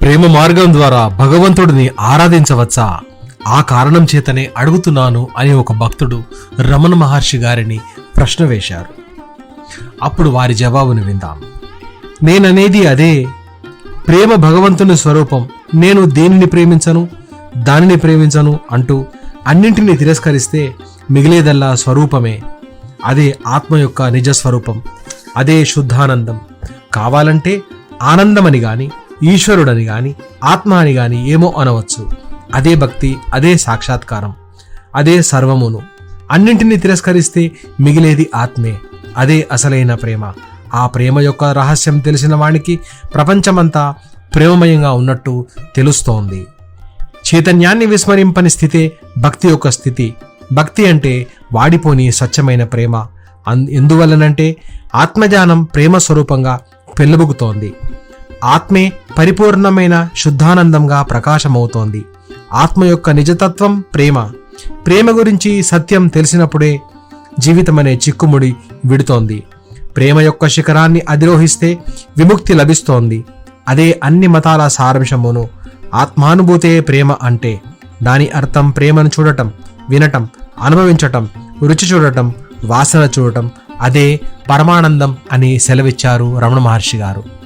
ప్రేమ మార్గం ద్వారా భగవంతుడిని ఆరాధించవచ్చా? ఆ కారణం చేతనే అడుగుతున్నాను అని ఒక భక్తుడు రమణ మహర్షి గారిని ప్రశ్న వేశారు. అప్పుడు వారి జవాబును విందాం. నేననేది అదే. ప్రేమ భగవంతుని స్వరూపం. నేను దేనిని ప్రేమించను? దానిని ప్రేమించను అంటూ అన్నింటినీ తిరస్కరిస్తే మిగిలేదల్లా స్వరూపమే. అదే ఆత్మ యొక్క నిజ స్వరూపం. అదే శుద్ధానందం. కావాలంటే ఆనందమని గాని ఈశ్వరుడని గాని ఆత్మ అని గాని ఏమో అనవచ్చు. అదే భక్తి అదే సాక్షాత్కారం అదే సర్వమును. అన్నింటినీ తిరస్కరిస్తే మిగిలేది ఆత్మే. అదే అసలైన ప్రేమ. ఆ ప్రేమ యొక్క రహస్యం తెలిసిన వానికి ప్రపంచమంతా ప్రేమమయంగా ఉన్నట్టు తెలుస్తోంది. చైతన్యాన్ని విస్మరింపని స్థితే భక్తి యొక్క స్థితి. భక్తి అంటే వాడిపోని స్వచ్ఛమైన ప్రేమ. అన్ ఎందువలనంటే ఆత్మజ్ఞానం ప్రేమ స్వరూపంగా పెళ్ళబుకుతోంది ఆత్మే పరిపూర్ణమైన శుద్ధానందంగా ప్రకాశమవుతోంది. ఆత్మ యొక్క నిజతత్వం ప్రేమ. ప్రేమ గురించి సత్యం తెలిసినప్పుడే జీవితమనే చిక్కుముడి విడుతోంది. ప్రేమ యొక్క శిఖరాన్ని అధిరోహిస్తే విముక్తి లభిస్తోంది. అదే అన్ని మతాల సారాంశమును. ఆత్మానుభూతే ప్రేమ అంటే దాని అర్థం ప్రేమను చూడటం వినటం అనుభవించటం రుచి చూడటం వాసన చూడటం అదే పరమానందం అని సెలవిచ్చారు రమణ మహర్షి గారు.